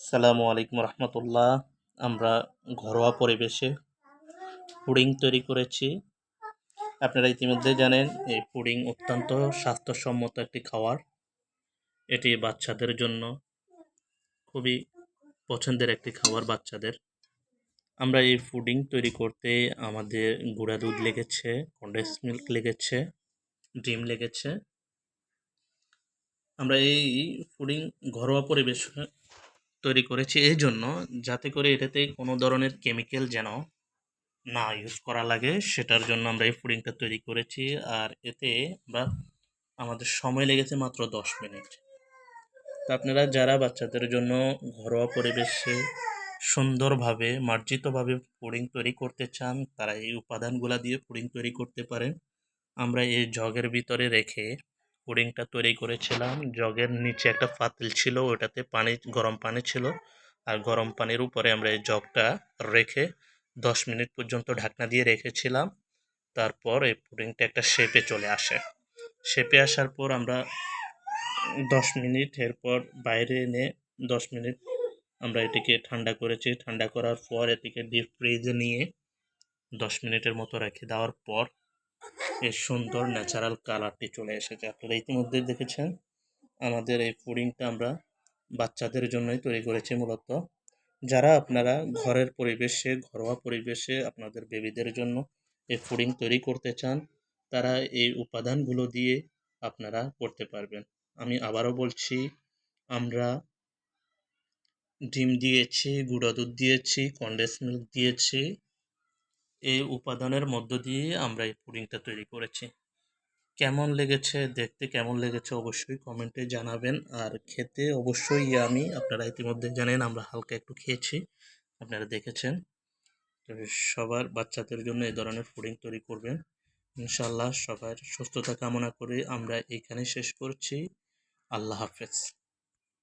সালামু আলাইকুম রহমতুল্লাহ। আমরা ঘরোয়া পরিবেশে পুডিং তৈরি করেছি। আপনারা ইতিমধ্যে জানেন, এই পুডিং অত্যন্ত স্বাস্থ্যসম্মত একটি খাবার এটি বাচ্চাদের জন্য খুবই পছন্দের একটি খাবার বাচ্চাদের। আমরা এই পুডিং তৈরি করতে আমাদের গুঁড়া দুধ লেগেছে, কন্ডেন্স মিল্ক লেগেছে, ডিম লেগেছে। আমরা এই পুডিং ঘরোয়া পরিবেশে তৈরি করেছি। এই জন্য যাতে করে এটাতে কোনো ধরনের কেমিক্যাল যেন না ইউজ করা লাগে, সেটার জন্য আমরা এই পুডিংটা তৈরি করেছি। আর এতে আমরা, আমাদের সময় লেগেছে মাত্র দশ মিনিট। তো আপনারা যারা বাচ্চাদের জন্য ঘরোয়া পরিবেশে সুন্দরভাবে, মার্জিতভাবে পুডিং তৈরি করতে চান, তারা এই উপাদানগুলা দিয়ে পুডিং তৈরি করতে পারেন। আমরা এই জগের ভিতরে রেখে পুডিংটা তৈরি করেছিলাম। জগের নিচে একটা পাতিল ছিল, ওটাতে পানি, গরম পানি ছিল। আর গরম পানির উপরে আমরা এই জগটা রেখে দশ মিনিট পর্যন্ত ঢাকনা দিয়ে রেখেছিলাম। তারপর এই পুডিংটা একটা শেপে চলে আসে। শেপে আসার পর আমরা দশ মিনিট, এরপর বাইরে এনে দশ মিনিট আমরা এটিকে ঠান্ডা করেছি। ঠান্ডা করার পর এটিকে ডিপ ফ্রিজে নিয়ে দশ মিনিটের মতো রেখে দেওয়ার পর এর সুন্দর ন্যাচারাল কালারটি চলে এসেছে। আপনারা ইতিমধ্যে দেখেছেন, আমাদের এই পুডিংটা আমরা বাচ্চাদের জন্যই তৈরি করেছি মূলত। যারা আপনারা ঘরের পরিবেশে, ঘরোয়া পরিবেশে আপনাদের বেবিদের জন্য এই পুডিং তৈরি করতে চান, তারা এই উপাদানগুলো দিয়ে আপনারা করতে পারবেন। আমি আবারও বলছি, আমরা ডিম দিয়েছি, গুঁড়ো দুধ দিয়েছি কন্ডেন্স মিল্ক দিয়েছি এই উপাদানের মধ্য দিয়ে আমরা এই পুডিংটা তৈরি করেছি। কেমন লেগেছে, দেখতে কেমন লেগেছে অবশ্যই কমেন্টে জানাবেন। আর খেতে অবশ্যই আমি, আপনারা ইতিমধ্যে জানেন, আমরা হালকা একটু খেয়েছি। আপনারা দেখেছেন। সবার, বাচ্চাদের জন্য এই ধরনের পুডিং তৈরি করবেন। ইনশাল্লাহ সবার সুস্থতা কামনা করে আমরা এখানে শেষ করছি। আল্লাহ হাফেজ।